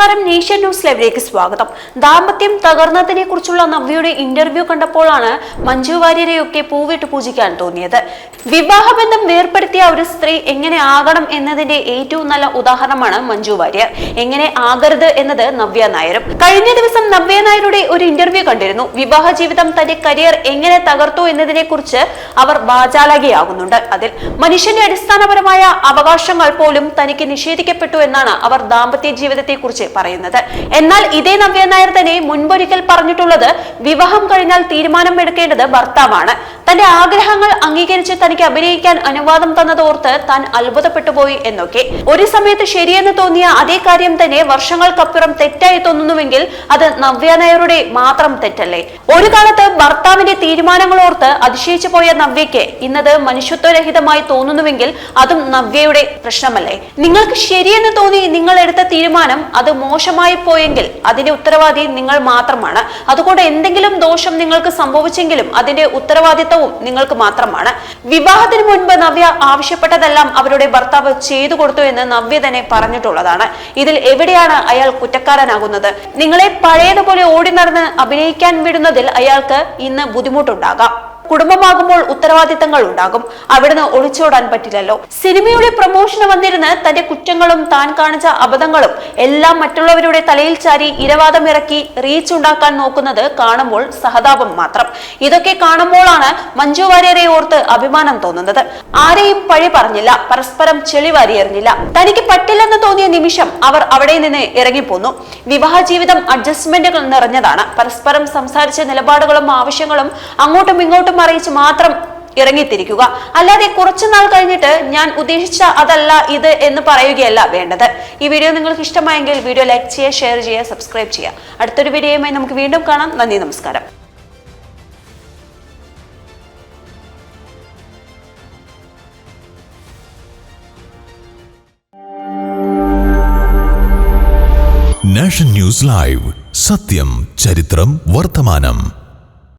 നമസ്കാരം. Nation news ലൈവിലേക്ക് സ്വാഗതം. ദാമ്പത്യം തകർന്നതിനെ കുറിച്ചുള്ള നവ്യയുടെ ഇന്റർവ്യൂ കണ്ടപ്പോഴാണ് മഞ്ജു വാര്യരെയൊക്കെ പൂവിട്ട് പൂജിക്കാൻ തോന്നിയത്. വിവാഹബന്ധം വേർപ്പെടുത്തിയ ഒരു സ്ത്രീ എങ്ങനെ ആകണം എന്നതിന്റെ ഏറ്റവും നല്ല ഉദാഹരണമാണ് മഞ്ജു വാര്യർ. എങ്ങനെ ആകരുത് എന്നത് നവ്യ നായരും. കഴിഞ്ഞ ദിവസം നവ്യ നായരുടെ ഒരു ഇന്റർവ്യൂ കണ്ടിരുന്നു. വിവാഹ ജീവിതം തന്റെ കരിയർ എങ്ങനെ തകർത്തു എന്നതിനെ കുറിച്ച് അവർ വാചാലകയാകുന്നുണ്ട്. അതിൽ മനുഷ്യന്റെ അടിസ്ഥാനപരമായ അവകാശങ്ങൾ പോലും തനിക്ക് നിഷേധിക്കപ്പെട്ടു എന്നാണ് അവർ ദാമ്പത്യ ജീവിതത്തെ കുറിച്ച് പറയുന്നത്. എന്നാൽ ഇതേ നവ്യ നായർ തന്നെ മുൻപൊരിക്കൽ പറഞ്ഞിട്ടുള്ളത് വിവാഹം കഴിഞ്ഞാൽ തീരുമാനം എടുക്കേണ്ടത് ഭർത്താവാണ്. തന്റെ ആഗ്രഹങ്ങൾ അംഗീകരിച്ച് തനിക്ക് അഭിനയിക്കാൻ അനുവാദം തന്നതോർത്ത് താൻ അത്ഭുതപ്പെട്ടു പോയി എന്നൊക്കെ. ഒരു സമയത്ത് ശരിയെന്ന് തോന്നിയ അതേ കാര്യം തന്നെ വർഷങ്ങൾക്കപ്പുറം തെറ്റായി തോന്നുന്നുവെങ്കിൽ അത് നവ്യ നായരുടെ മാത്രം തെറ്റല്ലേ? ഒരു കാലത്ത് ഭർത്താവിന്റെ തീരുമാനങ്ങൾ ഓർത്ത് അതിശയിച്ചു പോയ നവ്യയ്ക്ക് ഇന്നത് മനുഷ്യത്വരഹിതമായി തോന്നുന്നുവെങ്കിൽ അതും നവ്യയുടെ പ്രശ്നമല്ലേ? നിങ്ങൾക്ക് ശരിയെന്ന് തോന്നി നിങ്ങൾ എടുത്ത തീരുമാനം അത് മോശമായി പോയെങ്കിൽ അതിന്റെ ഉത്തരവാദി നിങ്ങൾ മാത്രമാണ്. അതുകൊണ്ട് എന്തെങ്കിലും ദോഷം നിങ്ങൾക്ക് സംഭവിച്ചെങ്കിലും അതിന്റെ ഉത്തരവാദിത്തവും നിങ്ങൾക്ക് മാത്രമാണ്. വിവാഹത്തിന് മുൻപ് നവ്യ ആവശ്യപ്പെട്ടതെല്ലാം അവരുടെ ഭർത്താവ് ചെയ്തു കൊടുത്തു എന്ന് നവ്യ തന്നെ പറഞ്ഞിട്ടുള്ളതാണ്. ഇതിൽ എവിടെയാണ് അയാൾ കുറ്റക്കാരനാകുന്നത്? നിങ്ങളെ പഴയതുപോലെ ഓടി നടന്ന് അഭിനയിക്കാൻ വിടുന്നതിൽ അയാൾക്ക് ഇന്ന് ബുദ്ധിമുട്ടുണ്ടാകാം. കുടുംബമാകുമ്പോൾ ഉത്തരവാദിത്തങ്ങൾ ഉണ്ടാകും. അവിടുന്ന് ഒളിച്ചോടാൻ പറ്റില്ലല്ലോ. സിനിമയുടെ പ്രൊമോഷന് വന്നിരുന്ന് തന്റെ കുറ്റങ്ങളും താൻ കാണിച്ച അബദ്ധങ്ങളും എല്ലാം മറ്റുള്ളവരുടെ തലയിൽ ചാരി ഇരവാദം ഇറക്കി റീച്ച് ഉണ്ടാക്കാൻ നോക്കുന്നത് കാണുമ്പോൾ സഹതാപം മാത്രം. ഇതൊക്കെ കാണുമ്പോഴാണ് മഞ്ജു വാര്യരെ ഓർത്ത് അഭിമാനം തോന്നുന്നത്. ആരെയും പഴി പറഞ്ഞില്ല. പരസ്പരം ചെളി വാരിയെറിഞ്ഞില്ല തനിക്ക് പറ്റില്ലെന്ന് തോന്നിയ നിമിഷം അവർ അവിടെ നിന്ന് ഇറങ്ങിപ്പോന്നു. വിവാഹ ജീവിതം അഡ്ജസ്റ്റ്മെന്റുകൾ നിറഞ്ഞതാണ്. പരസ്പരം സംസാരിച്ച നിലപാടുകളും ആവശ്യങ്ങളും അങ്ങോട്ടും ഇങ്ങോട്ടും അറിയിച്ച് മാത്രം ഇറങ്ങിത്തിരിക്കുക. അല്ലാതെ കുറച്ചു നാൾ കഴിഞ്ഞിട്ട് ഞാൻ ഉദ്ദേശിച്ച അതല്ല ഇത് എന്ന് പറയുകയല്ല വേണ്ടത്. ഈ വീഡിയോ നിങ്ങൾക്ക് ഇഷ്ടമായെങ്കിൽ വീഡിയോ ലൈക്ക് ചെയ്യുക ഷെയർ ചെയ്യുക സബ്സ്ക്രൈബ് ചെയ്യുക. അടുത്തൊരു വീഡിയോയുമായി നമുക്ക് വീണ്ടും കാണാം. നന്ദി നമസ്കാരം. Nation news live. സത്യം ചരിത്രം വർത്തമാനം.